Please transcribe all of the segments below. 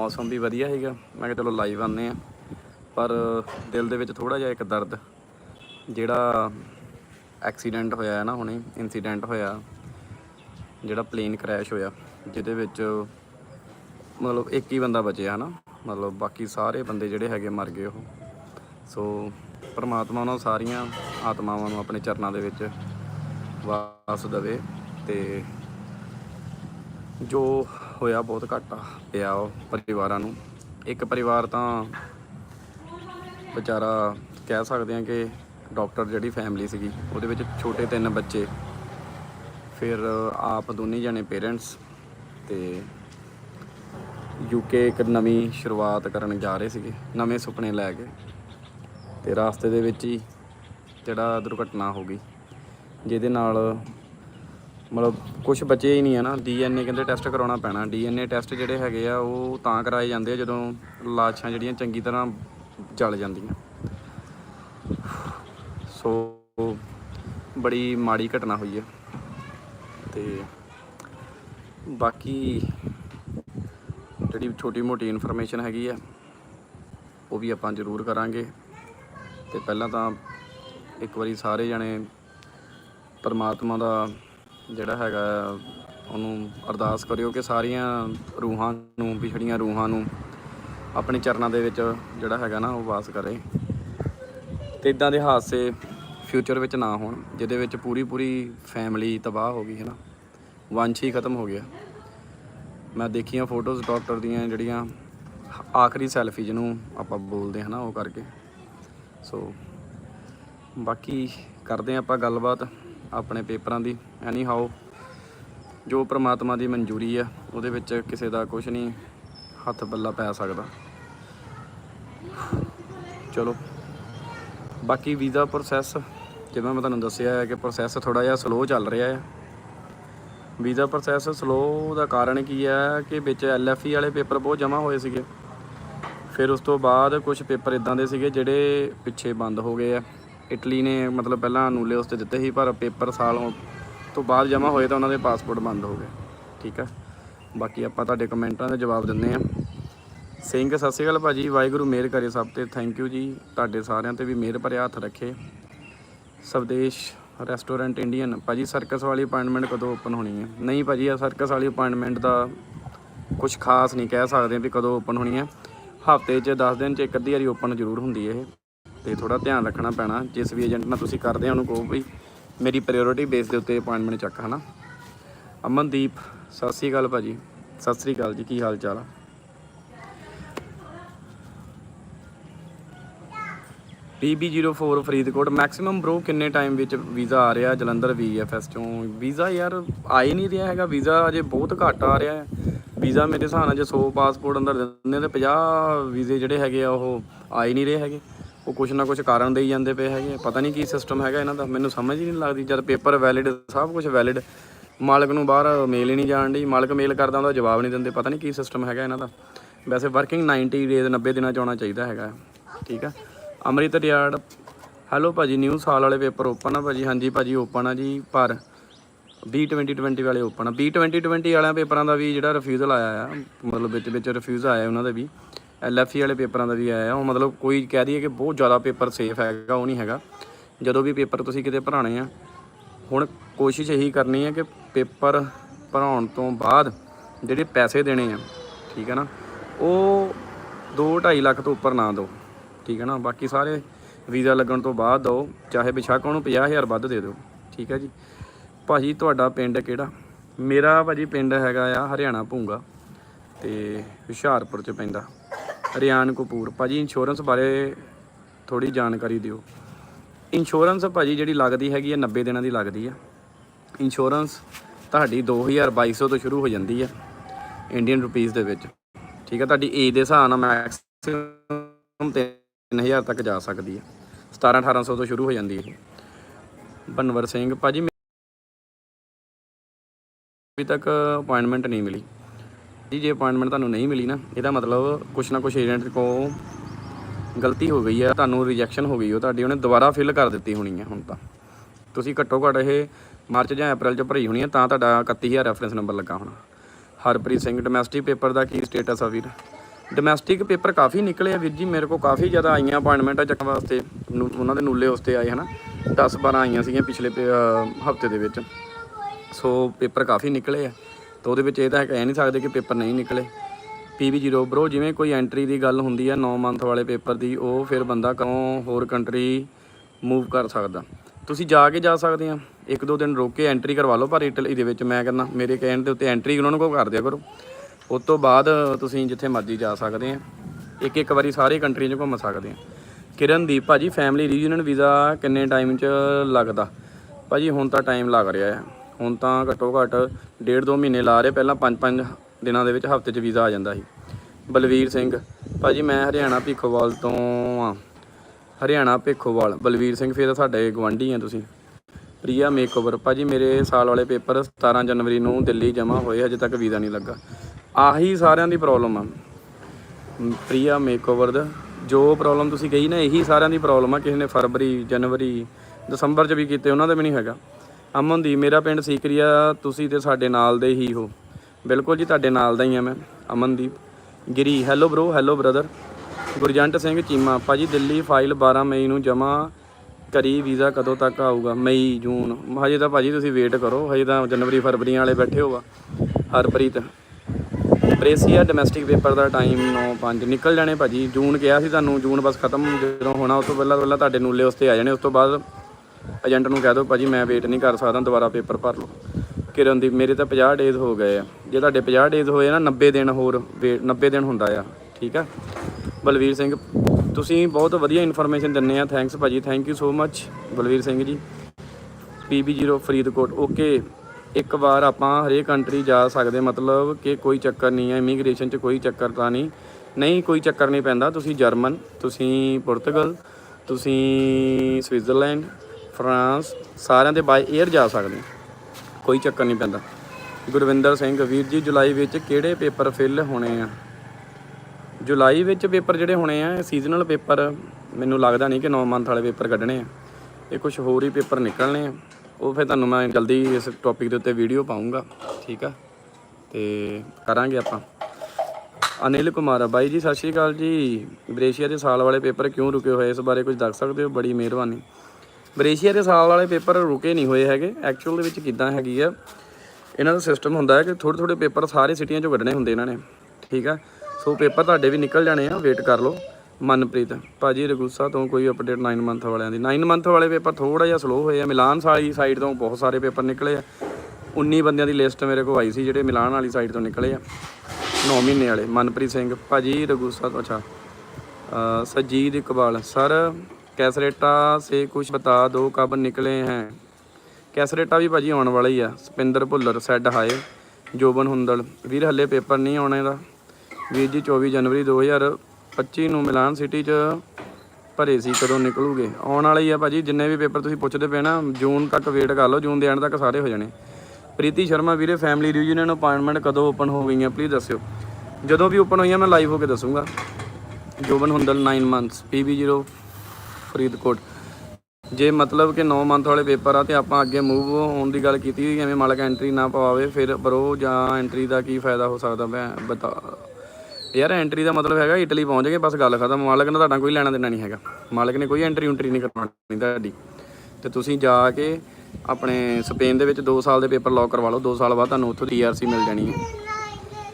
ਮੌਸਮ ਵੀ ਵਧੀਆ ਹੈਗਾ ਮੈਂ ਕਿਹਾ ਚਲੋ ਲਾਈਵ ਆਉਂਦੇ ਆ ਪਰ ਦਿਲ ਦੇ ਵਿੱਚ ਥੋੜਾ ਜਿਹਾ ਇੱਕ ਦਰਦ, ਜਿਹੜਾ ਐਕਸੀਡੈਂਟ ਹੋਇਆ ਹੈ ਨਾ ਹੁਣੇ ਇਨਸੀਡੈਂਟ ਹੋਇਆ, ਜਿਹੜਾ ਪਲੇਨ ਕ੍ਰੈਸ਼ ਹੋਇਆ, ਜਿਹਦੇ ਵਿੱਚ ਮਤਲਬ ਇੱਕ ਹੀ ਬੰਦਾ ਬਚਿਆ ਹਨਾ। ਮਤਲਬ ਬਾਕੀ ਸਾਰੇ ਬੰਦੇ ਜਿਹੜੇ ਹੈਗੇ ਮਰ ਗਏ ਉਹ। ਸੋ ਪਰਮਾਤਮਾ ਉਹਨਾਂ ਸਾਰੀਆਂ ਆਤਮਾਵਾਂ ਨੂੰ ਆਪਣੇ ਚਰਨਾਂ ਦੇ ਵਿੱਚ ਵਾਸ ਦੇਵੇ ਤੇ ਜੋ ਹੋਇਆ ਬਹੁਤ ਘਾਟਾ ਪਿਆ ਉਹ ਪਰਿਵਾਰਾਂ ਨੂੰ। ਇੱਕ ਪਰਿਵਾਰ ਤਾਂ ਵਿਚਾਰਾ ਕਹਿ ਸਕਦੇ ਆ ਕਿ ਡਾਕਟਰ ਜਿਹੜੀ ਫੈਮਿਲੀ ਸੀਗੀ, ਉਹਦੇ ਵਿੱਚ ਛੋਟੇ ਤਿੰਨ ਬੱਚੇ, ਫਿਰ ਆਪ ਦੋਨੇ ਜਣੇ ਪੇਰੈਂਟਸ ਤੇ ਯੂਕੇ ਇੱਕ ਨਵੀਂ ਸ਼ੁਰੂਆਤ ਕਰਨ ਜਾ ਰਹੇ ਸੀਗੇ, ਨਵੇਂ ਸੁਪਨੇ ਲੈ ਕੇ। ਤੇ ਰਾਸਤੇ ਦੇ ਵਿੱਚ ਹੀ ਜਿਹੜਾ ਦੁਰਘਟਨਾ ਹੋ ਗਈ, ਜਿਹਦੇ ਨਾਲ ਮਤਲਬ ਕੁਝ ਬੱਚੇ ਹੀ ਨਹੀਂ ਹੈ ਨਾ। ਡੀਐਨਏ ਕਹਿੰਦੇ ਟੈਸਟ ਕਰਾਉਣਾ ਪੈਣਾ। ਡੀਐਨਏ ਟੈਸਟ ਜਿਹੜੇ ਹੈਗੇ ਆ, ਉਹ ਤਾਂ ਕਰਾਏ ਜਾਂਦੇ ਆ ਜਦੋਂ ਲਾਸ਼ਾਂ ਜਿਹੜੀਆਂ ਚੰਗੀ ਤਰ੍ਹਾਂ ਜਲ ਜਾਂਦੀਆਂ। ਸੋ ਬੜੀ ਮਾੜੀ ਘਟਨਾ ਹੋਈ ਹੈ ਤੇ ਬਾਕੀ ਜਿਹੜੀ ਛੋਟੀ ਮੋਟੀ ਇਨਫੋਰਮੇਸ਼ਨ ਹੈਗੀ ਆ, ਉਹ ਵੀ ਆਪਾਂ ਜ਼ਰੂਰ ਕਰਾਂਗੇ। ਤੇ ਪਹਿਲਾਂ ਤਾਂ ਇੱਕ ਵਾਰੀ ਸਾਰੇ ਜਣੇ ਪਰਮਾਤਮਾ ਦਾ ਜਿਹੜਾ ਹੈਗਾ, ਉਹਨੂੰ ਅਰਦਾਸ ਕਰਿਓ ਕਿ ਸਾਰੀਆਂ ਰੂਹਾਂ ਨੂੰ ਵਿਛੜੀਆਂ ਰੂਹਾਂ ਨੂੰ ਆਪਣੇ ਚਰਨਾਂ ਦੇ ਵਿੱਚ ਜਿਹੜਾ ਹੈਗਾ ਨਾ, ਉਹ ਵਾਸ ਕਰੇ। ਤੇ ਇਦਾਂ ਦੇ ਹਾਦਸੇ ਫਿਊਚਰ ਵਿੱਚ ਨਾ ਹੋਣ, ਜਿਹਦੇ ਵਿੱਚ ਪੂਰੀ ਪੂਰੀ ਫੈਮਿਲੀ ਤਬਾਹ ਹੋ ਗਈ ਹੈ ਨਾ। ਵੰਸ਼ ਹੀ ਖਤਮ ਹੋ ਗਿਆ। ਮੈਂ ਦੇਖੀਆਂ ਫੋਟੋਜ਼ ਡਾਕਟਰ ਦੀਆਂ, ਜਿਹੜੀਆਂ ਆਖਰੀ ਸੈਲਫੀ ਜਿਹਨੂੰ ਆਪਾਂ ਬੋਲਦੇ ਹਾਂ ਨਾ, ਉਹ ਕਰਕੇ। ਸੋ ਬਾਕੀ ਕਰਦੇ ਹਾਂ ਆਪਾਂ ਗੱਲਬਾਤ। ਆਪਣੇ ਪੇਪਰਾਂ ਦੀ ਐਨੀ ਹਾਓ ਜੋ ਪ੍ਰਮਾਤਮਾ ਦੀ ਮਨਜ਼ੂਰੀ ਆ, ਉਹਦੇ ਵਿੱਚ ਕਿਸੇ ਦਾ ਕੁਝ ਨਹੀਂ, ਹੱਥ ਬੱਲਾ ਪੈ ਸਕਦਾ। ਚਲੋ, ਬਾਕੀ ਵੀਜ਼ਾ ਪ੍ਰੋਸੈਸ ਜਿਵੇਂ ਮੈਂ ਤੁਹਾਨੂੰ ਦੱਸਿਆ ਹੈ ਕਿ ਪ੍ਰੋਸੈਸ ਥੋੜਾ ਜਿਹਾ ਸਲੋ ਚੱਲ ਰਿਹਾ ਹੈ। ਵੀਜ਼ਾ ਪ੍ਰੋਸੈਸ ਸਲੋ ਦਾ ਕਾਰਨ ਕੀ ਹੈ ਕਿ ਵਿੱਚ ਐਲਐਫਈ ਵਾਲੇ ਪੇਪਰ ਬਹੁਤ ਜਮ੍ਹਾਂ ਹੋਏ ਸੀਗੇ। ਫਿਰ ਉਸ ਤੋਂ ਬਾਅਦ ਕੁਝ ਪੇਪਰ ਇਦਾਂ ਦੇ ਸੀਗੇ ਜਿਹੜੇ ਪਿੱਛੇ ਬੰਦ ਹੋ ਗਏ ਆ। ਇਟਲੀ ਨੇ ਮਤਲਬ ਪਹਿਲਾਂ ਨੂਲੇ ਉਸ ਤੇ ਦਿੱਤੇ ਸੀ, ਪਰ ਪੇਪਰ ਸਾਲ ਤੋਂ ਬਾਅਦ ਜਮ੍ਹਾਂ ਹੋਏ ਤਾਂ ਉਹਨਾਂ ਦੇ ਪਾਸਪੋਰਟ ਬੰਦ ਹੋ ਗਏ। ਠੀਕ ਆ? ਬਾਕੀ ਆਪਾਂ ਤੁਹਾਡੇ ਕਮੈਂਟਾਂ ਦੇ ਜਵਾਬ ਦਿੰਨੇ ਆ ਸਿੰਘ, ਸਤਿ ਸ਼੍ਰੀ ਅਕਾਲ ਭਾਜੀ। ਵਾਹਿਗੁਰੂ ਮਿਹਰ ਕਰੇ ਸਭ ਤੇ। ਥੈਂਕ ਯੂ ਜੀ। ਤੁਹਾਡੇ ਸਾਰਿਆਂ ਤੇ ਵੀ ਮਿਹਰ ਭਰਿਆ ਹੱਥ ਰੱਖੇ। ਸਵਦੇਸ਼ ਰੈਸਟੋਰੈਂਟ ਇੰਡੀਅਨ ਭਾਜੀ ਸਰਕਸ ਵਾਲੀ ਅਪਾਇੰਟਮੈਂਟ ਕਦੋਂ ਓਪਨ ਹੋਣੀ ਹੈ? ਨਹੀਂ ਭਾਜੀ ਆ ਸਰਕਸ ਵਾਲੀ ਅਪਾਇੰਟਮੈਂਟ ਦਾ ਕੁਝ ਖਾਸ ਨਹੀਂ ਕਹਿ ਸਕਦੇ ਵੀ ਕਦੋਂ ਓਪਨ ਹੋਣੀ ਹੈ। ਹਫ਼ਤੇ 'ਚ 10 ਦਿਨ 'ਚ ਇੱਕ ਅੱਧੀ ਵਾਰੀ ਓਪਨ ਜ਼ਰੂਰ ਹੁੰਦੀ ਹੈ ਇਹ। ਤੇ ਥੋੜਾ ਧਿਆਨ ਰੱਖਣਾ ਪੈਣਾ। ਜਿਸ ਵੀ ਏਜੰਟ ਨਾਲ ਤੁਸੀਂ ਕਰਦੇ ਹੋ ਉਹਨੂੰ ਕਹੋ ਵੀ ਮੇਰੀ ਪ੍ਰਾਇੋਰਟੀ ਬੇਸ ਦੇ ਉੱਤੇ ਅਪਾਇੰਟਮੈਂਟ ਚੱਕ, ਹਨਾ? ਅਮਨਦੀਪ, ਸਤਿ ਸ਼੍ਰੀ ਅਕਾਲ ਭਾਜੀ। ਸਤਿ ਸ਼੍ਰੀ ਅਕਾਲ ਜੀ, ਕੀ ਹਾਲ ਚਾਲ ਆ? PB04 ਫਰੀਦਕੋਟ। ਮੈਕਸਿਮਮ ਬ్రో ਕਿੰਨੇ ਟਾਈਮ ਵਿੱਚ ਵੀਜ਼ਾ ਆ ਰਿਹਾ ਜਲੰਧਰ VFS ਚੋਂ? ਵੀਜ਼ਾ ਯਾਰ, ਆ ਹੀ ਨਹੀਂ ਰਿਹਾ ਹੈਗਾ। ਵੀਜ਼ਾ ਅਜੇ ਬਹੁਤ ਘੱਟ ਆ ਰਿਹਾ ਹੈ। ਵੀਜ਼ਾ ਮੇਰੇ ਹਿਸਾਬ ਨਾਲ ਜੇ 100 ਪਾਸਪੋਰਟ ਅੰਦਰ ਦਿੰਦੇ ਤੇ 50 ਵੀਜ਼ੇ ਜਿਹੜੇ ਹੈਗੇ ਆ, ਉਹ ਆ ਹੀ ਨਹੀਂ ਰਹੇ ਹੈਗੇ। ਉਹ ਕੁਛ ਨਾ ਕੁਛ ਕਾਰਨ ਦੇਈ ਜਾਂਦੇ ਪਏ ਹੈਗੇ। ਪਤਾ ਨਹੀਂ ਕੀ ਸਿਸਟਮ ਹੈਗਾ ਇਹਨਾਂ ਦਾ। ਮੈਨੂੰ ਸਮਝ ਹੀ ਨਹੀਂ ਲੱਗਦੀ। ਜਦ ਪੇਪਰ ਵੈਲਿਡ ਸਭ ਕੁਝ ਵੈਲਿਡ ਮਾਲਕ ਨੂੰ ਬਾਹਰ ਮੇਲ ਹੀ ਨਹੀਂ ਜਾਣ ਦੀ ਮਾਲਕ ਮੇਲ ਕਰਦਾ ਉਹਦਾ ਜਵਾਬ ਨਹੀਂ ਦਿੰਦੇ। ਪਤਾ ਨਹੀਂ ਕੀ ਸਿਸਟਮ ਹੈਗਾ ਇਹਨਾਂ ਦਾ। ਵੈਸੇ ਵਰਕਿੰਗ 90 ਡੇਜ਼ 90 ਦਿਨਾਂ ਚ ਆਉਣਾ ਚਾਹੀਦਾ ਹੈਗਾ। ਠੀਕ ਆ? ਅੰਮ੍ਰਿਤ ਰਿਆੜ। ਹੈਲੋ ਭਾਜੀ ਨਿਊ ਸਾਲ ਵਾਲੇ ਪੇਪਰ ਓਪਨ ਆ ਭਾਜੀ। ਹਾਂਜੀ ਭਾਜੀ ਓਪਨ ਆ ਜੀ। ਪਰ B2020 ਵਾਲੇ ਓਪਨ ਆ। B2020 ਵਾਲਿਆਂ ਪੇਪਰਾਂ ਦਾ ਵੀ ਜਿਹੜਾ ਰਿਫਿਊਜ਼ਲ ਆਇਆ ਆ, ਮਤਲਬ ਵਿੱਚ ਵਿੱਚ ਰਿਫਿਊਜ਼ ਆਇਆ ਉਹਨਾਂ ਦਾ ਵੀ। LFE ਵਾਲੇ ਪੇਪਰਾਂ ਦਾ ਵੀ ਆਇਆ ਉਹ ਮਤਲਬ ਕੋਈ ਕਹਿ ਦਈਏ ਕਿ ਬਹੁਤ ਜ਼ਿਆਦਾ ਪੇਪਰ ਸੇਫ ਹੈਗਾ, ਉਹ ਨਹੀਂ ਹੈਗਾ। ਜਦੋਂ ਵੀ ਪੇਪਰ ਤੁਸੀਂ ਕਿਤੇ ਭਰਾਣੇ ਆ, ਹੁਣ ਕੋਸ਼ਿਸ਼ ਇਹੀ ਕਰਨੀ ਹੈ ਕਿ ਪੇਪਰ ਭਰਾਉਣ ਤੋਂ ਬਾਅਦ ਜਿਹੜੇ ਪੈਸੇ ਦੇਣੇ ਆ, ਠੀਕ ਹੈ ਨਾ, ਉਹ 2.5 ਲੱਖ ਤੋਂ ਉੱਪਰ ਨਾ ਦਿਓ, ਠੀਕ ਹੈ ਨਾ। ਬਾਕੀ ਸਾਰੇ ਵੀਜ਼ਾ ਲੱਗਣ ਤੋਂ ਬਾਅਦ ਦਿਓ, ਚਾਹੇ ਬਿਸ਼ੱਕ ਉਹਨੂੰ 50000 ਵੱਧ ਦੇ ਦਿਓ, ਠੀਕ ਹੈ ਜੀ। ਭਾਜੀ, ਤੁਹਾਡਾ ਪਿੰਡ ਕਿਹੜਾ? ਮੇਰਾ ਭਾਜੀ ਪਿੰਡ ਹੈਗਾ ਆ ਹਰਿਆਣਾ ਭੂੰਗਾ, ਤੇ ਹੁਸ਼ਿਆਰਪੁਰ ਚ ਪੈਂਦਾ। ਰਿਆਨ ਕਪੂਰ। ਭਾਜੀ ਇੰਸ਼ੋਰੈਂਸ ਬਾਰੇ ਥੋੜੀ ਜਾਣਕਾਰੀ ਦਿਓ। ਇੰਸ਼ੋਰੈਂਸ ਭਾਜੀ ਜਿਹੜੀ ਲੱਗਦੀ ਹੈਗੀ ਹੈ 90 ਦਿਨਾਂ ਦੀ ਲੱਗਦੀ ਆ। ਇੰਸ਼ੋਰੈਂਸ ਤੁਹਾਡੀ 2200 ਤੋਂ ਸ਼ੁਰੂ ਹੋ ਜਾਂਦੀ ਆ ਇੰਡੀਅਨ ਰੁਪੀਸ ਦੇ ਵਿੱਚ। ਠੀਕ ਆ, ਤੁਹਾਡੀ ਏਜ ਦੇ ਹਿਸਾਬ ਨਾਲ ਮੈਕਸਿਮਮ 3000 ਤੱਕ ਜਾ ਸਕਦੀ ਆ। 17 1800 ਤੋਂ ਸ਼ੁਰੂ ਹੋ ਜਾਂਦੀ ਹੈ ਬਨਵਰ ਸਿੰਘ, ਭਾਜੀ ਅਭੀ ਤੱਕ ਅਪਾਇੰਟਮੈਂਟ ਨਹੀਂ ਮਿਲੀ। ਜੀ ਜੇ ਅਪਾਇੰਟਮੈਂਟ ਤੁਹਾਨੂੰ ਨਹੀਂ ਮਿਲੀ ਨਾ, ਇਹਦਾ ਮਤਲਬ ਕੁਛ ਨਾ ਕੁਛ ਏਜੰਟ ਕੋ ਗਲਤੀ ਹੋ ਗਈ ਹੈ ਤੁਹਾਨੂੰ ਰਿਜੈਕਸ਼ਨ ਹੋ ਗਈ, ਉਹ ਤੁਹਾਡੀ ਉਹਨੇ ਦੁਬਾਰਾ ਫਿਲ ਕਰ ਦਿੱਤੀ ਹੋਣੀ ਹੈ ਹੁਣ ਤਾਂ। ਤੁਸੀਂ ਘੱਟੋ ਘੱਟ ਇਹ ਮਾਰਚ ਜਾਂ ਅਪ੍ਰੈਲ ਚ ਭਰੀ ਹੋਣੀ ਹੈ ਤਾਂ ਤੁਹਾਡਾ 31000 ਰੈਫਰੈਂਸ ਨੰਬਰ ਲੱਗਾ ਹੋਣਾ। ਹਰਪ੍ਰੀਤ ਸਿੰਘ ਡੋਮੈਸਟਿਕ ਪੇਪਰ ਦਾ ਕੀ ਸਟੇਟਸ ਆ ਵੀਰ? ਡੋਮੈਸਟਿਕ ਪੇਪਰ ਕਾਫੀ ਨਿਕਲੇ ਆ ਵੀਰ ਜੀ, ਮੇਰੇ ਕੋਲ ਕਾਫੀ ਜ਼ਿਆਦਾ ਆਈਆਂ ਅਪਾਇੰਟਮੈਂਟਾਂ ਚੱਕਣ ਵਾਸਤੇ, ਨੂੰ- ਉਹਨਾਂ ਦੇ ਨੂਲੇ ਉਸਤੇ ਆਏ ਹਨਾ। 10 12 ਆਈਆਂ ਸੀਗੀਆਂ ਪਿਛਲੇ ਹਫ਼ਤੇ ਦੇ ਵਿੱਚ। ਸੋ ਪੇਪਰ ਕਾਫੀ ਨਿਕਲੇ ਆ। ਤਾਂ ਉਹਦੇ ਵਿੱਚ ਇਹ ਤਾਂ ਕਹਿ ਨਹੀਂ ਸਕਦੇ ਕਿ ਪੇਪਰ ਨਹੀਂ ਨਿਕਲੇ। PB0 ਬ్రో ਜਿਵੇਂ ਕੋਈ ਐਂਟਰੀ ਦੀ ਗੱਲ ਹੁੰਦੀ ਆ 9 ਮੰਥ ਵਾਲੇ ਪੇਪਰ ਦੀ, ਉਹ ਫਿਰ ਬੰਦਾ ਕਦੋਂ ਹੋਰ ਕੰਟਰੀ ਮੂਵ ਕਰ ਸਕਦਾ। ਤੁਸੀਂ ਜਾ ਕੇ ਜਾ ਸਕਦੇ ਆ। ਇੱਕ ਦੋ ਦਿਨ ਰੋਕ ਕੇ ਐਂਟਰੀ ਕਰਵਾ ਲਓ ਪਰ ਇਟਲੀ ਦੇ ਵਿੱਚ ਮੈਂ ਕਹਿੰਦਾ, ਮੇਰੇ ਕਹਿਣ ਦੇ ਉੱਤੇ ਐਂਟਰੀ ਉਹਨਾਂ ਨੂੰ ਕੋ ਕਰ ਦਿਆ ਕਰੋ। ਉਸ ਤੋਂ ਬਾਅਦ ਤੁਸੀਂ ਜਿੱਥੇ ਮਰਜ਼ੀ ਜਾ ਸਕਦੇ ਆ। ਇੱਕ ਇੱਕ ਵਾਰੀ ਸਾਰੇ ਕੰਟਰੀ 'ਚ ਘੁੰਮ ਸਕਦੇ ਆ। ਕਿਰਨਦੀਪ ਭਾਜੀ ਫੈਮਿਲੀ ਰੀਜਨਲ ਵੀਜ਼ਾ ਕਿੰਨੇ ਟਾਈਮ 'ਚ ਲੱਗਦਾ? ਭਾਜੀ, ਹੁਣ ਤਾਂ ਟਾਈਮ ਲੱਗ ਰਿਹਾ ਹੈ ਹੁਣ ਤਾਂ ਘੱਟੋ ਘੱਟ ਡੇਢ ਦੋ ਮਹੀਨੇ ਲਾ ਰਹੇ, ਪਹਿਲਾਂ ਪੰਜ ਪੰਜ ਦਿਨਾਂ ਦੇ ਵਿੱਚ ਹਫ਼ਤੇ 'ਚ ਵੀਜ਼ਾ ਆ ਜਾਂਦਾ ਸੀ। ਬਲਵੀਰ ਸਿੰਘ, ਭਾਜੀ ਮੈਂ ਹਰਿਆਣਾ ਭਿੱਖੋਵਾਲ ਤੋਂ ਆ ਹਰਿਆਣਾ ਭਿੱਖੋਵਾਲ, ਬਲਵੀਰ ਸਿੰਘ ਫਿਰ ਸਾਡੇ ਗਵਾਂਢੀ ਆ ਤੁਸੀਂ। ਪ੍ਰਿਆ ਮੇਕਓਵਰ, ਭਾਜੀ ਮੇਰੇ ਸਾਲ ਵਾਲੇ ਪੇਪਰ 17 ਜਨਵਰੀ ਨੂੰ ਦਿੱਲੀ ਜਮ੍ਹਾਂ ਹੋਏ, ਹਜੇ ਤੱਕ ਵੀਜ਼ਾ ਨਹੀਂ ਲੱਗਾ। ਆਹੀ ਸਾਰਿਆਂ ਦੀ ਪ੍ਰੋਬਲਮ ਆ। ਪ੍ਰੀਆ ਪ੍ਰਿਆ ਮੇਕਓਵਰ ਦਾ, ਜੋ ਪ੍ਰੋਬਲਮ ਤੁਸੀਂ ਕਹੀ ਨਾ, ਇਹੀ ਸਾਰਿਆਂ ਦੀ ਪ੍ਰੋਬਲਮ ਆ, ਕਿਸੇ ਨੇ ਫਰਵਰੀ, ਜਨਵਰੀ, ਦਸੰਬਰ ਚ ਵੀ ਕੀਤੇ, ਉਹਨਾਂ ਦਾ ਵੀ ਨਹੀਂ ਹੈਗਾ। ਅਮਨਦੀਪ, ਮੇਰਾ ਪਿੰਡ ਸੀਕਰੀਆ, ਤੁਸੀਂ ਤੇ ਸਾਡੇ ਨਾਲ ਦੇ ਹੀ ਹੋ। ਬਿਲਕੁਲ ਜੀ, ਤੁਹਾਡੇ ਨਾਲ ਦਾ ਹੀ ਆ ਮੈਂ, ਅਮਨਦੀਪ। ਗਿਰੀ hello bro hello brother Gurjant Singh Cheema, ਭਾਜੀ ਦਿੱਲੀ ਫਾਈਲ 12 ਮਈ ਨੂੰ ਜਮ੍ਹਾਂ ਕਰੀ ਵੀਜ਼ਾ ਕਦੋਂ ਤੱਕ ਆਊਗਾ? ਮਈ, ਜੂਨ। ਹਜੇ ਤਾਂ ਭਾਜੀ ਤੁਸੀਂ ਵੇਟ ਕਰੋ, ਹਜੇ ਤਾਂ ਜਨਵਰੀ, ਫਰਵਰੀ ਵਾਲੇ ਬੈਠੇ ਹੋ ਆ ਹਰਪ੍ਰੀਤ। ਪ੍ਰੇਸੀਆ ਡੋਮੈਸਟਿਕ ਪੇਪਰ ਦਾ ਟਾਈਮ 9-5 ਨਿਕਲ ਜਾਣੇ ਭਾਜੀ। ਜੂਨ ਕਿਹਾ ਸੀ ਤੁਹਾਨੂੰ, ਜੂਨ ਬਸ ਖਤਮ ਜਦੋਂ ਹੋਣਾ, ਉਸ ਤੋਂ ਪਹਿਲਾਂ ਪਹਿਲਾਂ ਤੁਹਾਡੇ ਨੂਲੇ ਉਸਤੇ ਆ ਜਾਣੇ, ਉਸ ਤੋਂ ਬਾਅਦ ਏਜੰਟ ਨੂੰ ਕਹਿ ਦਿਓ, ਭਾਜੀ, ਮੈਂ ਵੇਟ ਨਹੀਂ ਕਰ ਸਕਦਾ, ਦੁਬਾਰਾ ਪੇਪਰ ਭਰ ਲਓ। ਕਿਰਨ ਦੀ, ਮੇਰੇ ਤਾਂ 50 ਡੇਜ਼ ਹੋ ਗਏ ਆ। ਜੇ ਤੁਹਾਡੇ 50 ਡੇਜ਼ ਹੋਏ ਨਾ 90 ਦਿਨ ਹੋਰ ਵੇਟ 90 ਦਿਨ ਹੁੰਦਾ ਆ, ਠੀਕ ਆ? ਬਲਵੀਰ ਸਿੰਘ, ਤੁਸੀਂ ਬਹੁਤ ਵਧੀਆ ਇਨਫੋਰਮੇਸ਼ਨ ਦਿੰਦੇ ਆ ਥੈਂਕਸ ਭਾਜੀ thank you so much Balvir Singh ji. PB0 Faridkot okay ਇੱਕ ਵਾਰ ਆਪਾਂ ਹਰੇਕ ਕੰਟਰੀ ਜਾ ਸਕਦੇ, ਮਤਲਬ ਕਿ ਕੋਈ ਚੱਕਰ ਨਹੀਂ ਹੈ ਇਮੀਗ੍ਰੇਸ਼ਨ 'ਚ ਕੋਈ ਚੱਕਰ ਤਾਂ ਨਹੀਂ। ਨਹੀਂ, ਕੋਈ ਚੱਕਰ ਨਹੀਂ ਪੈਂਦਾ, ਤੁਸੀਂ ਜਰਮਨ, ਤੁਸੀਂ ਪੁਰਤਗਲ, ਤੁਸੀਂ ਸਵਿਟਜ਼ਰਲੈਂਡ ਫਰਾਂਸ, ਸਾਰਿਆਂ ਦੇ ਬਾਈ 에ਅਰ ਜਾ ਸਕਦੇ ਕੋਈ ਚੱਕਰ ਨਹੀਂ ਪੈਂਦਾ। ਗੁਰਵਿੰਦਰ ਸਿੰਘ, ਵੀਰ ਜੀ, ਜੁਲਾਈ ਵਿੱਚ ਕਿਹੜੇ ਪੇਪਰ ਫਿਲ ਹੋਣੇ ਆ? ਜੁਲਾਈ ਵਿੱਚ ਪੇਪਰ ਜਿਹੜੇ ਹੋਣੇ ਆ ਸੀਜ਼ਨਲ ਪੇਪਰ, ਮੈਨੂੰ ਲੱਗਦਾ ਨਹੀਂ ਕਿ 9 ਮੰਥ ਵਾਲੇ ਪੇਪਰ ਕੱਢਣੇ ਆ। ਇਹ ਕੁਝ ਹੋਰ ਹੀ ਪੇਪਰ ਨਿਕਲਣੇ ਆ। ਉਹ ਫਿਰ ਤੁਹਾਨੂੰ ਮੈਂ ਜਲਦੀ ਇਸ ਟੌਪਿਕ ਦੇ ਉੱਤੇ ਵੀਡੀਓ ਪਾਉਂਗਾ ਠੀਕ ਆ? ਤੇ ਕਰਾਂਗੇ ਆਪਾਂ। ਅਨਿਲ ਕੁਮਾਰ, ਬਾਈ ਜੀ, ਸਤਿ ਸ਼੍ਰੀ ਅਕਾਲ ਜੀ। ਬ੍ਰੇਸ਼ੀਆ ਦੇ ਸਾਲ ਵਾਲੇ ਪੇਪਰ ਕਿਉਂ ਰੁਕੇ ਹੋਏ ਇਸ ਬਾਰੇ ਕੁਝ ਦੱਸ ਸਕਦੇ ਹੋ? ਬੜੀ ਮਿਹਰਬਾਨੀ। ਬਰੇਸ਼ੀਆ ਦੇ ਸਾਲ ਵਾਲੇ ਪੇਪਰ ਰੁਕੇ ਨਹੀਂ ਹੋਏ ਹੈਗੇ। ਐਕਚੁਅਲ ਦੇ ਵਿੱਚ ਕਿਦਾਂ ਹੈਗੀ ਆ, ਇਹਨਾਂ ਦਾ ਸਿਸਟਮ ਹੁੰਦਾ ਹੈ ਕਿ ਥੋੜੇ ਥੋੜੇ ਪੇਪਰ ਸਾਰੇ ਸਿਟੀਆਂ ਚੋਂ ਕੱਢਣੇ ਹੁੰਦੇ ਇਹਨਾਂ ਨੇ। ਠੀਕ ਆ? ਸੋ ਪੇਪਰ ਤੁਹਾਡੇ ਵੀ ਨਿਕਲ ਜਾਣੇ ਆ ਵੇਟ ਕਰ ਲਓ। ਮਨਪ੍ਰੀਤ, ਭਾਜੀ ਰਗੂਸਾ ਤੋਂ ਕੋਈ ਅਪਡੇਟ 9 ਮੰਥ ਵਾਲਿਆਂ ਦੀ। 9 ਮੰਥ ਵਾਲੇ ਪੇਪਰ ਥੋੜਾ ਜਿਹਾ ਸਲੋ ਹੋਏ ਆ। ਮਿਲਾਨ ਵਾਲੀ ਸਾਈਡ ਤੋਂ ਬਹੁਤ ਸਾਰੇ ਪੇਪਰ ਨਿਕਲੇ ਆ। 19 ਬੰਦਿਆਂ ਦੀ ਲਿਸਟ ਮੇਰੇ ਕੋਲ ਆਈ ਸੀ, ਜਿਹੜੇ ਮਿਲਾਨ ਵਾਲੀ ਸਾਈਡ ਤੋਂ ਨਿਕਲੇ ਆ। 9 ਮਹੀਨੇ ਵਾਲੇ। ਮਨਪ੍ਰੀਤ ਸਿੰਘ, ਭਾਜੀ ਰਗੂਸਾ ਤੋਂ, ਅੱਛਾ। ਸਜੀਦ ਇਕਬਾਲ, ਸਰ ਕੈਸਰੇਟਾ ਸੇ ਕੁਛ ਬਤਾ ਦੋ ਕਬ ਨਿਕਲੇ ਹੈ। ਕੈਸਰੇਟਾ ਵੀ ਭਾਜੀ ਆਉਣ ਵਾਲਾ ਹੀ ਆ। ਸਪਿੰਦਰ ਭੁੱਲਰ, ਸੈੱਡ ਹਾਏ, ਜੋਬਨ ਹੁੰਦਲ। ਵੀਰ, ਹੱਲੇ ਪੇਪਰ ਨਹੀਂ ਆਉਣੇ ਦਾ। ਵੀਰ ਜੀ 24 ਜਨਵਰੀ 2025 ਨੂੰ ਮਿਲਾਨ ਸਿਟੀ 'ਚ ਭਰੇ ਸੀ, ਕਦੋਂ ਨਿਕਲੂਗੇ? ਆਉਣ ਵਾਲੇ ਹੀ ਆ ਭਾਜੀ, ਜਿੰਨੇ ਵੀ ਪੇਪਰ ਤੁਸੀਂ ਪੁੱਛਦੇ ਪਏ ਨਾ, ਜੂਨ ਤੱਕ ਵੇਟ ਕਰ ਲਓ, ਜੂਨ ਦੇ ਐਂਡ ਤੱਕ ਸਾਰੇ ਹੋ ਜਾਣੇ। ਪ੍ਰੀਤੀ ਸ਼ਰਮਾ ਵੀਰੇ ਫੈਮਿਲੀ ਰਿਯੂਨੀਅਨ ਅਪਾਇੰਟਮੈਂਟ ਕਦੋਂ ਓਪਨ ਹੋ ਗਈਆਂ ਪਲੀਜ਼ ਦੱਸਿਓ। ਜਦੋਂ ਵੀ ਓਪਨ ਹੋਈਆਂ, ਮੈਂ ਲਾਈਵ ਹੋ ਕੇ ਦੱਸੂੰਗਾ। Joban Hundal 9 months PB04 Faridkot. ਜੇ ਮਤਲਬ ਕਿ 9 ਮੰਥ ਵਾਲੇ ਪੇਪਰ ਆ ਤੇ ਆਪਾਂ ਅੱਗੇ ਮੂਵ ਹੋਣ ਦੀ ਗੱਲ ਕੀਤੀ ਸੀ ਐਵੇਂ ਮਾਲਕ ਐਂਟਰੀ ਨਾ ਪਵਾਵੇ, ਫਿਰ ਬਰੋ ਜਾਂ ਐਂਟਰੀ ਦਾ ਕੀ ਫਾਇਦਾ ਹੋ ਸਕਦਾ ਮੈਂ ਬਤਾ ਯਾਰ ਐਂਟਰੀ ਦਾ ਮਤਲਬ ਹੈਗਾ ਇਟਲੀ ਪਹੁੰਚ ਗਏ, ਬਸ ਗੱਲ ਖਤਮ। ਮਾਲਕ ਨੇ ਤੁਹਾਡਾ ਕੋਈ ਲੈਣਾ ਦੇਣਾ ਨਹੀਂ ਹੈਗਾ। ਮਾਲਕ ਨੇ ਕੋਈ ਐਂਟਰੀ ਉਂਟਰੀ ਨਹੀਂ ਕਰਵਾਉਣੀ ਤੁਹਾਡੀ। ਤੇ ਤੁਸੀਂ ਜਾ ਕੇ ਆਪਣੇ ਸਪੇਨ ਦੇ ਵਿੱਚ 2 ਸਾਲ ਦੇ ਪੇਪਰ ਲੌਕ ਕਰਵਾ ਲਓ। 2 ਸਾਲ ਬਾਅਦ ਤੁਹਾਨੂੰ ਉੱਥੋਂ ਦੀ TRC ਮਿਲ ਜਾਣੀ ਹੈ।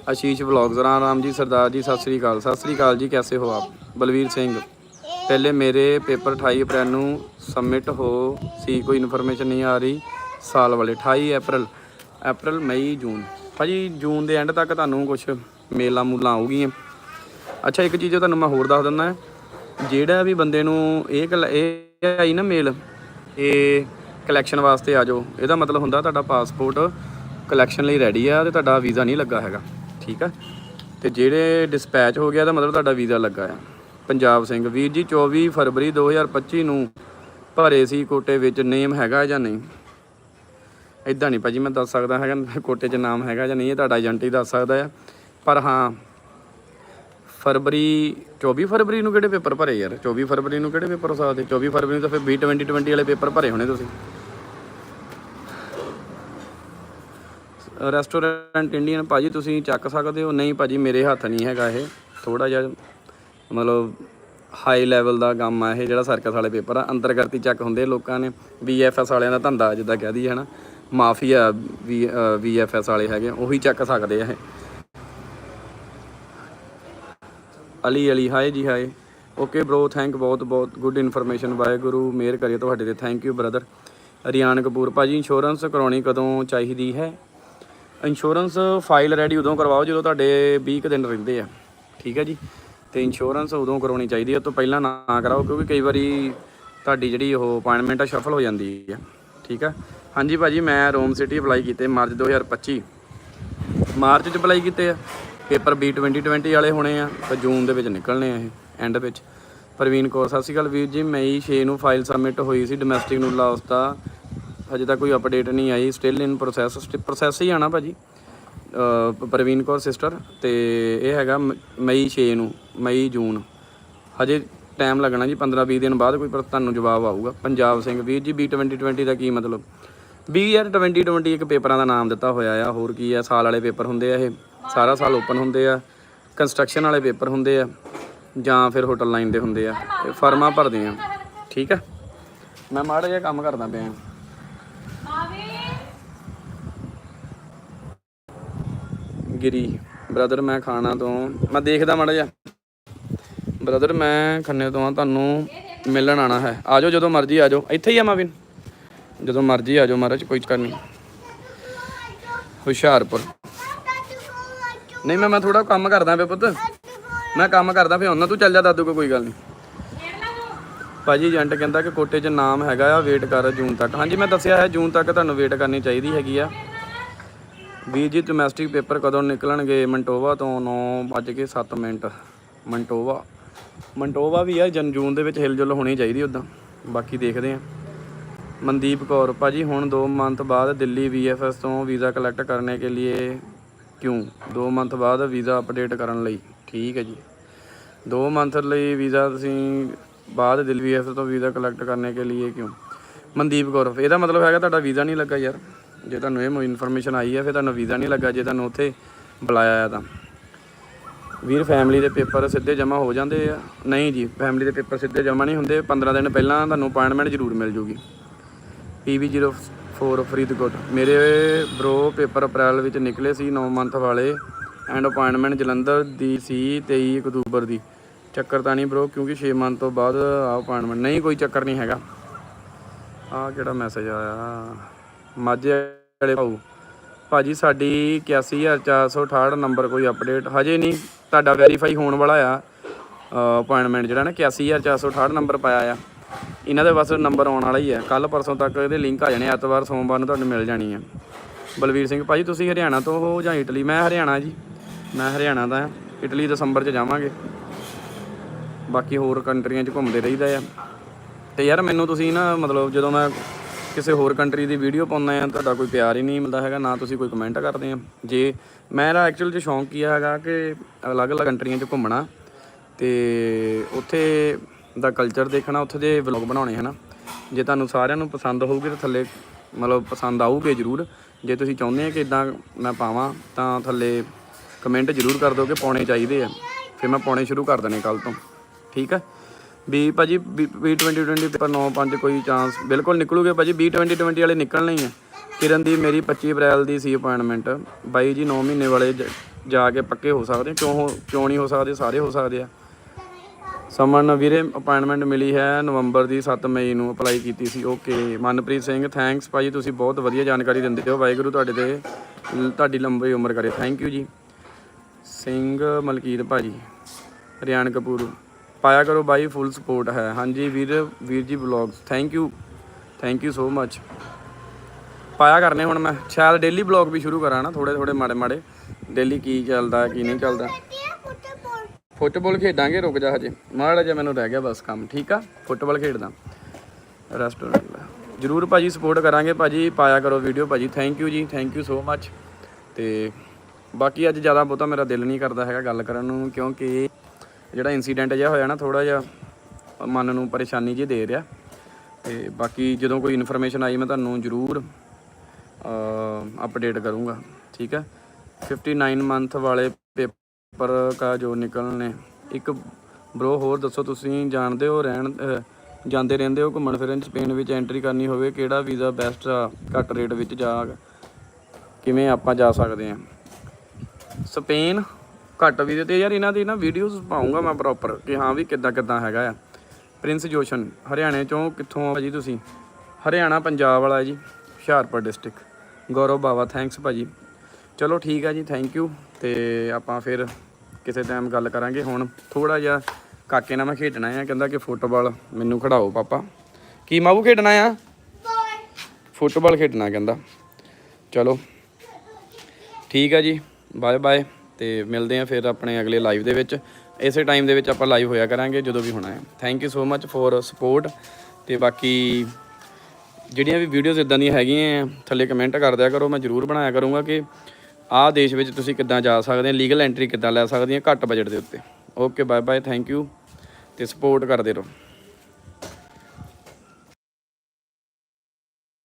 ਆਸ਼ੀਸ਼ ਵਲੌਗਸ ਰਾਮ ਰਾਮ ਜੀ, ਸਰਦਾਰ ਜੀ, ਸਤਿ ਸ੍ਰੀ ਅਕਾਲ। ਸਤਿ ਸ੍ਰੀ ਅਕਾਲ ਜੀ, ਕੈਸੇ ਹੋ ਆਪ? ਬਲਵੀਰ ਸਿੰਘ। ਪਹਿਲੇ ਮੇਰੇ ਪੇਪਰ 28 ਅਪ੍ਰੈਲ ਨੂੰ ਸਬਮਿਟ ਹੋ ਸੀ, ਕੋਈ ਇਨਫੋਰਮੇਸ਼ਨ ਨਹੀਂ ਆ ਰਹੀ। ਸਾਲ ਵਾਲੇ 28 ਅਪ੍ਰੈਲ ਅਪ੍ਰੈਲ, ਮਈ, ਜੂਨ। ਭਾਜੀ, ਜੂਨ ਦੇ ਐਂਡ ਤੱਕ ਤੁਹਾਨੂੰ ਕੁਝ ਮੇਲਾਂ ਮੂਲਾਂ ਆਉਗੀਆਂ ਅੱਛਾ, ਇੱਕ ਚੀਜ਼ ਤੁਹਾਨੂੰ ਮੈਂ ਹੋਰ ਦੱਸ ਦਿੰਦਾ ਜਿਹੜਾ ਵੀ ਬੰਦੇ ਨੂੰ ਇਹ ਕਲ- ਇਹ ਆਈ ਨਾ ਮੇਲ, ਇਹ ਕਲੈਕਸ਼ਨ ਵਾਸਤੇ ਆ ਜਾਓ। ਇਹਦਾ ਮਤਲਬ ਹੁੰਦਾ ਤੁਹਾਡਾ ਪਾਸਪੋਰਟ ਕਲੈਕਸ਼ਨ ਲਈ ਰੈਡੀ ਆ ਤੇ ਤੁਹਾਡਾ ਵੀਜ਼ਾ ਨਹੀਂ ਲੱਗਾ ਹੈਗਾ। ਠੀਕ ਆ? ਤੇ ਜਿਹੜੇ ਡਿਸਪੈਚ ਹੋ ਗਿਆ ਦਾ ਮਤਲਬ ਤੁਹਾਡਾ ਵੀਜ਼ਾ ਲੱਗਾ ਆ। ਪੰਜਾਬ ਸਿੰਘ ਵੀਰ ਜੀ 24 ਫਰਵਰੀ 2025 ਨੂੰ ਭਰੇ ਸੀ ਕੋਟੇ ਵਿੱਚ ਨੇਮ ਹੈਗਾ ਜਾਂ ਨਹੀਂ? ਇਦਾਂ ਨਹੀਂ ਭਾਜੀ, ਮੈਂ ਦੱਸ ਸਕਦਾ ਹੈਗਾ ਕੋਟੇ 'ਚ ਨਾਮ ਹੈਗਾ ਜਾਂ ਨਹੀਂ, ਇਹ ਤੁਹਾਡਾ ਏਜੰਟ ਹੀ ਦੱਸ ਸਕਦਾ ਹੈ ਪਰ ਹਾਂ, ਫਰਵਰੀ 24 ਫਰਵਰੀ ਨੂੰ ਕਿਹੜੇ ਪੇਪਰ ਭਰੇ ਯਾਰ? 24 ਫਰਵਰੀ ਨੂੰ ਕਿਹੜੇ ਪੇਪਰ ਹੋ ਸਕਦੇ 24 ਫਰਵਰੀ ਨੂੰ ਤਾਂ ਫਿਰ B2020 ਵਾਲੇ ਪੇਪਰ ਭਰੇ ਹੋਣੇ ਤੁਸੀਂ। ਰੈਸਟੋਰੈਂਟ ਇੰਡੀਅਨ ਭਾਜੀ, ਤੁਸੀਂ ਚੱਕ ਸਕਦੇ ਹੋ? ਨਹੀਂ ਭਾਜੀ, ਮੇਰੇ ਹੱਥ ਨਹੀਂ ਹੈਗਾ ਇਹ। ਥੋੜਾ ਜਿਹਾ ਮਤਲਬ ਹਾਈ ਲੈਵਲ ਦਾ ਕੰਮ ਆ ਇਹ ਜਿਹੜਾ ਸਰਕਸ ਵਾਲੇ ਪੇਪਰ ਆ। ਅੰਤਰਗਤੀ ਚੱਕ ਹੁੰਦੇ ਲੋਕਾਂ ਨੇ। ਵੀਐਫਐਸ ਵਾਲਿਆਂ ਦਾ ਧੰਦਾ ਜਿੱਦਾਂ ਕਹਿ ਦਈਏ, ਹਨਾ? ਮਾਫੀਆ ਵੀ ਵੀਐਫਐਸ ਵਾਲੇ ਹੈਗੇ ਉਹੀ ਚੱਕ ਸਕਦੇ ਆ ਇਹ। ਅਲੀ ਅਲੀ ਹਾਏ ਜੀ ਹਾਏ ਓਕੇ ਬ్రో ਥੈਂਕ ਬਹੁਤ ਬਹੁਤ ਗੁੱਡ ਇਨਫੋਰਮੇਸ਼ਨ ਵਾਹਿਗੁਰੂ, ਮਿਹਰ ਕਰੇ ਤੁਹਾਡੇ ਤੇ। Thank you brother Ryan Kapoor, ਭਾਜੀ ਇੰਸ਼ੋਰੈਂਸ ਕਰਾਉਣੀ ਕਦੋਂ ਚਾਹੀਦੀ ਹੈ? ਇੰਸ਼ੋਰੈਂਸ ਫਾਈਲ ਰੈਡੀ ਉਦੋਂ ਕਰਵਾਓ ਜਦੋਂ ਤੁਹਾਡੇ 20 ਕੁ ਦਿਨ ਰਹਿੰਦੇ ਆ। ਠੀਕ ਹੈ ਜੀ? ਤੇ ਇੰਸ਼ੋਰੈਂਸ ਉਦੋਂ ਕਰਾਉਣੀ ਚਾਹੀਦੀ ਹੈ ਉਸ ਤੋਂ ਪਹਿਲਾਂ ਨਾ ਕਰਾਓ, ਕਿਉਂਕਿ ਕਈ ਵਾਰੀ ਤੁਹਾਡੀ ਜਿਹੜੀ ਉਹ ਅਪਾਇੰਟਮੈਂਟ ਆ ਸ਼ਫਲ ਹੋ ਜਾਂਦੀ ਹੈ ਠੀਕ ਆ? ਹਾਂਜੀ ਭਾਜੀ, ਮੈਂ ਰੋਮ ਸਿਟੀ ਅਪਲਾਈ ਕੀਤੇ ਮਾਰਚ 2025 ਮਾਰਚ 'ਚ ਅਪਲਾਈ ਕੀਤੇ ਆ। ਪੇਪਰ ਬੀ 2020 ਵਾਲੇ ਹੋਣੇ ਆ, ਤੇ ਜੂਨ ਦੇ ਵਿੱਚ ਨਿਕਲਣੇ ਆ ਇਹ ਐਂਡ ਵਿੱਚ। ਪ੍ਰਵੀਨ ਕੌਰ, ਸਤਿ ਸ਼੍ਰੀ ਅਕਾਲ ਵੀਰ ਜੀ ਮਈ 6 ਨੂੰ ਫਾਈਲ ਸਬਮਿਟ ਹੋਈ ਸੀ ਡੋਮੈਸਟਿਕ ਨੂੰ ਲਾਸਟ ਦਾ ਹਜੇ ਤੱਕ ਕੋਈ ਅਪਡੇਟ ਨਹੀਂ ਆਈ ਸਟਿਲ ਇਨ ਪ੍ਰੋਸੈਸ ਪ੍ਰੋਸੈਸ ਹੀ ਆਣਾ ਭਾਜੀ। ਅਹ ਪ੍ਰਵੀਨ ਕੌਰ ਸਿਸਟਰ ਤੇ ਇਹ ਹੈਗਾ ਮ- ਮਈ 6 ਨੂੰ, ਮਈ ਜੂਨ। ਹਜੇ ਟਾਈਮ ਲੱਗਣਾ ਜੀ 15 20 ਦਿਨ ਬਾਅਦ ਕੋਈ ਪਰ, ਤੁਹਾਨੂੰ ਜਵਾਬ ਆਊਗਾ। ਪੰਜਾਬ ਸਿੰਘ, ਵੀਰ ਜੀ ਬੀ 2020 ਦਾ ਕੀ ਮਤਲਬ? ਬੀ ਯਾਰ 2020 ਇੱਕ ਪੇਪਰਾਂ ਦਾ ਨਾਮ ਦਿੱਤਾ ਹੋਇਆ ਆ, ਹੋਰ ਕੀ ਆ? ਸਾਲ ਵਾਲੇ ਪੇਪਰ ਹੁੰਦੇ ਆ ਇਹ। ਸਾਰਾ ਸਾਲ ਓਪਨ ਹੁੰਦੇ ਆ। ਕੰਸਟਰਕਸ਼ਨ ਵਾਲੇ ਪੇਪਰ ਹੁੰਦੇ ਆ। ਜਾਂ ਫਿਰ ਹੋਟਲ ਲਾਈਨ ਦੇ ਹੁੰਦੇ ਆ। ਤੇ ਫਰਮਾਂ ਭਰਦੇ ਆ। ਠੀਕ ਆ? ਮੈਂ ਮਾੜਾ ਜਿਹਾ ਕੰਮ ਕਰਦਾ ਪਿਆ। ਗਿਰੀ। ਬ੍ਰਦਰ ਮੈਂ ਖਾਣਾ ਤੋਂ, ਮੈਂ ਦੇਖਦਾ ਮਾੜਾ ਜਿਹਾ। ਬ੍ਰਦਰ ਮੈਂ ਖੰਨੇ ਤੋਂ ਆ, ਤੁਹਾਨੂੰ ਮਿਲਣ ਆਣਾ ਹੈ। ਆਜੋ ਜਦੋਂ ਮਰਜ਼ੀ ਆਜੋ। ਇੱਥੇ ਹੀ ਆ ਮਾਵਿਨ। ਜਦੋਂ ਮਰਜ਼ੀ ਆਜੋ ਮਹਾਰਾਜ, ਕੋਈ ਚੱਕਰ ਨਹੀਂ। ਹੁਸ਼ਿਆਰਪੁਰ। ਨਹੀਂ, ਮੈਂ ਮੈਂ ਥੋੜਾ ਕੰਮ ਕਰਦਾ ਪਿਆ ਪੁੱਤ। ਮੈਂ ਕੰਮ ਕਰਦਾ ਪਿਆ ਉਹਨਾਂ ਤੂੰ ਚੱਲ ਜਾ ਦਾਦੂ ਕੋ ਕੋਈ ਗੱਲ ਨਹੀਂ। ਭਾਜੀ, ਏਜੰਟ ਕਹਿੰਦਾ ਕਿ ਕੋਟੇ 'ਚ ਨਾਮ ਹੈਗਾ ਆ, ਵੇਟ ਕਰ ਜੂਨ ਤੱਕ। ਹਾਂਜੀ, ਮੈਂ ਦੱਸਿਆ ਹੈ, ਜੂਨ ਤੱਕ ਤੁਹਾਨੂੰ ਵੇਟ ਕਰਨੀ ਚਾਹੀਦੀ ਹੈਗੀ ਆ। ਵੀਰ ਜੀ ਡੋਮੈਸਟਿਕ ਪੇਪਰ ਕਦੋਂ ਨਿਕਲਣਗੇ? ਮੰਟੋਵਾ ਤੋਂ 9:07 ਮਿੰਟ। ਮੰਟੋਵਾ। ਮੰਟੋਵਾ ਵੀ ਆ, ਜਨ ਜੂਨ ਦੇ ਵਿੱਚ ਹਿਲਜੁਲ ਹੋਣੀ ਚਾਹੀਦੀ ਉਦਾਂ ਬਾਕੀ ਦੇਖਦੇ ਆ। ਮਨਦੀਪ ਕੌਰ, ਭਾਜੀ, ਹੁਣ 2 ਮੰਥ ਬਾਅਦ ਦਿੱਲੀ ਵੀਐਫਐਸ ਤੋਂ ਵੀਜ਼ਾ ਕਲੈਕਟ ਕਰਨੇ ਕੇ ਲਈ ਕਿਉਂ? 2 ਮੰਥ ਬਾਅਦ ਵੀਜ਼ਾ ਅਪਡੇਟ ਕਰਨ ਲਈ। ਠੀਕ ਹੈ ਜੀ। 2 ਮੰਥ ਲਈ ਵੀਜ਼ਾ ਤੁਸੀਂ ਬਾਅਦ ਦਿੱਲੀ ਵੀਐਫਐਸ ਤੋਂ ਵੀਜ਼ਾ ਕਲੈਕਟ ਕਰਨੇ ਕੇ ਲਈ ਕਿਉਂ? ਮਨਦੀਪ ਕੌਰ, ਇਹਦਾ ਮਤਲਬ ਹੈਗਾ ਤੁਹਾਡਾ ਵੀਜ਼ਾ ਨਹੀਂ ਲੱਗਾ ਯਾਰ। ਜੇ ਤੁਹਾਨੂੰ ਇਹ ਇਨਫੋਰਮੇਸ਼ਨ ਆਈ ਹੈ, ਫਿਰ ਤੁਹਾਨੂੰ ਵੀਜ਼ਾ ਨਹੀਂ ਲੱਗਾ, ਜੇ ਤੁਹਾਨੂੰ ਉੱਥੇ ਬੁਲਾਇਆ ਆ ਤਾਂ। ਵੀਰ ਫੈਮਿਲੀ ਦੇ ਪੇਪਰ ਸਿੱਧੇ ਜਮ੍ਹਾਂ ਹੋ ਜਾਂਦੇ ਆ? ਨਹੀਂ ਜੀ ਫੈਮਿਲੀ ਦੇ ਪੇਪਰ ਸਿੱਧੇ ਜਮ੍ਹਾਂ ਨਹੀਂ ਹੁੰਦੇ। 15 ਦਿਨ ਪਹਿਲਾਂ ਤੁਹਾਨੂੰ ਅਪਾਇੰਟਮੈਂਟ ਜ਼ਰੂਰ ਮਿਲ ਜੂਗੀ। PB04 ਫਰੀਦਕੋਟ। ਮੇਰੇ ਬ్రో ਪੇਪਰ ਅਪ੍ਰੈਲ ਵਿੱਚ ਨਿਕਲੇ ਸੀ 9 ਮੰਥ ਵਾਲੇ। ਐਂਡ ਅਪਾਇੰਟਮੈਂਟ ਜਲੰਧਰ ਦੀ ਸੀ 23 ਅਕਤੂਬਰ ਦੀ। ਚੱਕਰ ਤਾਂ ਨਹੀਂ ਬ్రో ਕਿਉਂਕਿ 6 ਮੰਥ ਤੋਂ ਬਾਅਦ ਆ ਅਪਾਇੰਟਮੈਂਟ ਨਹੀਂ, ਕੋਈ ਚੱਕਰ ਨਹੀਂ ਹੈਗਾ। ਆ ਕਿਹੜਾ ਮੈਸੇਜ ਆਇਆ? ਮਾਝੇ ਵਾਲੇ ਭਾਊ। ਭਾਜੀ, ਸਾਡੀ 81468 ਨੰਬਰ ਕੋਈ ਅਪਡੇਟ ਹਜੇ ਨਹੀਂ। ਤੁਹਾਡਾ ਵੈਰੀਫਾਈ ਹੋਣ ਵਾਲਾ ਆ। ਅਪਾਇੰਟਮੈਂਟ ਜਿਹੜਾ ਨਾ 81468 ਨੰਬਰ ਪਾਇਆ ਆ। ਇਹਨਾਂ ਦੇ ਬਸ ਨੰਬਰ ਆਉਣ ਵਾਲਾ ਹੀ ਹੈ ਕੱਲ ਪਰਸੋਂ ਤੱਕ ਇਹਦੇ ਲਿੰਕ ਆ ਜਾਣੇ ਐਤਵਾਰ, ਸੋਮਵਾਰ ਨੂੰ ਤੁਹਾਨੂੰ ਮਿਲ ਜਾਣੀ ਹੈ ਬਲਵੀਰ ਸਿੰਘ, ਭਾਜੀ, ਤੁਸੀਂ ਹਰਿਆਣਾ ਤੋਂ ਹੋ ਜਾਂ ਇਟਲੀ? ਮੈਂ ਹਰਿਆਣਾ ਜੀ। ਮੈਂ ਹਰਿਆਣਾ ਦਾ ਹਾਂ ਇਟਲੀ ਦਸੰਬਰ 'ਚ ਜਾਵਾਂਗੇ। ਬਾਕੀ ਹੋਰ ਕੰਟਰੀਆਂ 'ਚ ਘੁੰਮਦੇ ਰਹੀਦਾ ਆ। ਤੇ ਯਾਰ, ਮੈਨੂੰ ਤੁਸੀਂ ਨਾ ਮਤਲਬ ਜਦੋਂ ਮੈਂ ਕਿਸੇ ਹੋਰ ਕੰਟਰੀ ਦੀ ਵੀਡੀਓ ਪਾਉਂਦਾ ਆ ਤੁਹਾਡਾ ਕੋਈ ਪਿਆਰ ਹੀ ਨਹੀਂ ਮਿਲਦਾ ਹੈਗਾ, ਨਾ ਤੁਸੀਂ ਕੋਈ ਕਮੈਂਟ ਕਰਦੇ ਆ ਜੇ ਮੇਰਾ ਐਕਚੁਅਲ 'ਚ ਸ਼ੌਂਕ ਕੀ ਹੈਗਾ ਕਿ ਅਲੱਗ-ਅਲੱਗ ਕੰਟਰੀਆਂ 'ਚ ਘੁੰਮਣਾ ਤੇ ਉੱਥੇ ਦਾ ਕਲਚਰ ਦੇਖਣਾ, ਉੱਥੇ ਦੇ ਵਲੌਗ ਬਣਾਉਣੇ, ਹਨਾ। ਜੇ ਤੁਹਾਨੂੰ ਸਾਰਿਆਂ ਨੂੰ ਪਸੰਦ ਹੋਊਗੀ ਤਾਂ ਥੱਲੇ ਮਤਲਬ ਪਸੰਦ ਆਊਗੇ ਜ਼ਰੂਰ। ਜੇ ਤੁਸੀਂ ਚਾਹੁੰਦੇ ਆ ਕਿ ਇਦਾਂ ਮੈਂ ਪਾਵਾਂ, ਤਾਂ ਥੱਲੇ ਕਮੈਂਟ ਜ਼ਰੂਰ ਕਰ ਦਿਓ ਕਿ ਪਾਉਣੇ ਚਾਹੀਦੇ ਆ। ਫਿਰ ਮੈਂ ਪਾਉਣੇ ਸ਼ੁਰੂ ਕਰ ਦੇਣੇ ਕੱਲ ਤੋਂ। ਠੀਕ ਆ? ਵੀ ਭਾਜੀ ਵੀ 2020 ਪੇਪਰ 9 5 ਕੋਈ ਚਾਂਸ ਬਿਲਕੁਲ ਨਿਕਲੂਗੇ ਭਾਜੀ 2020 ਵਾਲੇ ਨਿਕਲਣੇ ਹੀ ਆ। ਕਿਰਨ ਦੀ ਮੇਰੀ 25 ਅਪ੍ਰੈਲ ਦੀ ਸੀ ਅਪਾਇੰਟਮੈਂਟ ਬਾਈ ਜੀ 9 ਮਹੀਨੇ ਵਾਲੇ ਜ- ਜਾ ਕੇ ਪੱਕੇ ਹੋ ਸਕਦੇ ਕਿਉਂ ਹੋ, ਕਿਉਂ ਨਹੀਂ ਹੋ ਸਕਦੇ, ਸਾਰੇ ਹੋ ਸਕਦੇ ਆ। ਸਮਨ ਵੀਰੇ ਅਪਾਇੰਟਮੈਂਟ ਮਿਲੀ ਹੈ ਨਵੰਬਰ ਦੀ 7 ਮਈ ਨੂੰ ਅਪਲਾਈ ਕੀਤੀ ਸੀ ਓਕੇ ਮਨਪ੍ਰੀਤ ਸਿੰਘ ਥੈਂਕਸ ਭਾਜੀ, ਤੁਸੀਂ ਬਹੁਤ ਵਧੀਆ ਜਾਣਕਾਰੀ ਦਿੰਦੇ ਹੋ। ਵਾਹਿਗੁਰੂ ਤੁਹਾਡੇ ਤੇ ਤੁਹਾਡੀ ਲੰਬੀ ਉਮਰ ਕਰੇ। ਥੈਂਕ ਯੂ ਜੀ। ਸਿੰਘ ਮਲਕੀਤ ਭਾਜੀ ਰਿਆਨ ਕਪੂਰ। ਪਾਇਆ ਕਰੋ ਬਾਈ ਫੁੱਲ ਸਪੋਰਟ ਹੈ। ਹਾਂਜੀ ਵੀਰ ਵੀਰ ਜੀ vlogs thank you thank you so much ਪਾਇਆ ਕਰਨੇ ਹੁਣ ਮੈਂ। ਸ਼ਾਇਦ ਡੇਲੀ ਵਲੌਗ ਵੀ ਸ਼ੁਰੂ ਕਰਾਂ ਨਾ ਥੋੜੇ ਥੋੜੇ ਮਾੜੇ ਮਾੜੇ। ਡੇਲੀ ਕੀ ਚੱਲਦਾ, ਕੀ ਨਹੀਂ ਚੱਲਦਾ। ਫੁੱਟਬਾਲ ਖੇਡਾਂਗੇ, ਰੁਕ ਜਾ ਹਜੇ। ਮਾੜਾ ਜਿਹਾ ਮੈਨੂੰ ਰਹਿ ਗਿਆ ਬਸ ਕੰਮ, ਠੀਕ ਆ? ਫੁੱਟਬਾਲ ਖੇਡਦਾ। ਰੈਸਟੋਰੈਂਟ ਜਰੂਰ ਭਾਜੀ ਸਪੋਰਟ ਕਰਾਂਗੇ ਭਾਜੀ, ਪਾਇਆ ਕਰੋ ਵੀਡੀਓ ਭਾਜੀ। ਥੈਂਕ ਯੂ ਜੀ ਥੈਂਕ ਯੂ ਸੋ ਮੱਚ ਤੇ ਬਾਕੀ ਅੱਜ ਜ਼ਿਆਦਾ ਬਹੁਤਾ ਮੇਰਾ ਦਿਲ ਨਹੀਂ ਕਰਦਾ ਹੈਗਾ ਗੱਲ ਕਰਨ ਨੂੰ, ਕਿਉਂਕਿ ਜਿਹੜਾ ਇਨਸੀਡੈਂਟ ਜਿਹਾ ਹੋਇਆ ਨਾ ਥੋੜਾ ਜਿਹਾ ਮਨ ਨੂੰ ਪਰੇਸ਼ਾਨੀ ਜਿਹੀ ਦੇ ਰਿਹਾ। ਤੇ ਬਾਕੀ ਜਦੋਂ ਕੋਈ ਇਨਫੋਰਮੇਸ਼ਨ ਆਈ, ਮੈਂ ਤੁਹਾਨੂੰ ਜ਼ਰੂਰ ਅਪਡੇਟ ਕਰੂੰਗਾ, ਠੀਕ ਹੈ? 59 ਮੰਥ ਵਾਲੇ ਪੇਪਰ ਪਰ ਕਾ ਜੋ ਨਿਕਲਣੇ, ਇੱਕ ਬ్రో ਹੋਰ ਦੱਸੋ ਤੁਸੀਂ, ਜਾਣਦੇ ਹੋ, ਰਹਿਣ ਜਾਂਦੇ ਰਹਿੰਦੇ ਹੋ ਘੁੰਮਣ ਫਿਰਨ ਸਪੇਨ ਵਿੱਚ ਐਂਟਰੀ ਕਰਨੀ ਹੋਵੇ, ਕਿਹੜਾ ਵੀਜ਼ਾ ਬੈਸਟ ਆ, ਘੱਟ ਰੇਟ ਵਿੱਚ ਜਾ, ਕਿਵੇਂ ਆਪਾਂ ਜਾ ਸਕਦੇ ਹਾਂ? ਸਪੇਨ ਘੱਟ ਵੀਜ਼ੇ ਤੇ ਯਾਰ ਇਹਨਾਂ ਦੀ ਨਾ ਵੀਡੀਓਜ਼ ਪਾਉਂਗਾ ਮੈਂ ਪ੍ਰੋਪਰ ਕਿ ਹਾਂ ਵੀ ਕਿੱਦਾਂ ਕਿੱਦਾਂ ਹੈਗਾ ਆ। ਪ੍ਰਿੰਸ ਜੋਸ਼ਨ ਹਰਿਆਣੇ ਚੋਂ ਕਿੱਥੋਂ ਆ ਜੀ ਤੁਸੀਂ? ਹਰਿਆਣਾ, ਪੰਜਾਬ ਵਾਲਾ ਜੀ, ਹੁਸ਼ਿਆਰਪੁਰ ਡਿਸਟ੍ਰਿਕਟ ਗੌਰਵ ਬਾਵਾ ਥੈਂਕਸ ਭਾਜੀ। ਚਲੋ ਠੀਕ ਆ ਜੀ ਥੈਂਕ ਯੂ ਤੇ ਆਪਾਂ ਫਿਰ ਕਿਸੇ ਟਾਈਮ ਗੱਲ ਕਰਾਂਗੇ। ਹੁਣ ਥੋੜਾ ਜਿਹਾ ਕਾਕੇ ਨਾਲ ਮੈਂ ਖੇਡਣਾ ਆ, ਕਹਿੰਦਾ ਕਿ ਫੁੱਟਬਾਲ ਮੈਨੂੰ ਖੜਾਓ ਪਾਪਾ। ਕੀ ਮਾਬੂ ਖੇਡਣਾ ਆ? ਫੁੱਟਬਾਲ ਖੇਡਣਾ ਕਹਿੰਦਾ। ਚਲੋ। ਠੀਕ ਆ ਜੀ ਬਾਏ ਬਾਏ ਤੇ ਮਿਲਦੇ ਆ ਫਿਰ ਆਪਣੇ ਅਗਲੇ ਲਾਈਵ ਦੇ ਵਿੱਚ। ਇਸੇ ਟਾਈਮ ਦੇ ਵਿੱਚ ਆਪਾਂ ਲਾਈਵ ਹੋਇਆ ਕਰਾਂਗੇ ਜਦੋਂ ਵੀ ਹੋਣਾ ਹੈ। Thank you so much for support ਤੇ ਬਾਕੀ ਜਿਹੜੀਆਂ ਵੀ ਵੀਡੀਓਜ਼ ਇਦਾਂ ਦੀਆਂ ਹੈਗੀਆਂ ਆ, ਥੱਲੇ ਕਮੈਂਟ ਕਰ ਦਿਆ ਕਰੋ। ਮੈਂ ਜ਼ਰੂਰ ਬਣਾਇਆ ਕਰੂੰਗਾ ਕਿ ਆਹ ਦੇਸ਼ ਵਿੱਚ ਤੁਸੀਂ ਕਿੱਦਾਂ ਜਾ ਸਕਦੇ ਆ ਲੀਗਲ ਐਂਟਰੀ ਕਿੱਦਾਂ ਲੈ ਸਕਦੇ ਆ ਘੱਟ ਬਜਟ ਦੇ ਉੱਤੇ। Okay bye bye thank you ਤੇ ਸਪੋਰਟ ਕਰਦੇ ਰਹੋ।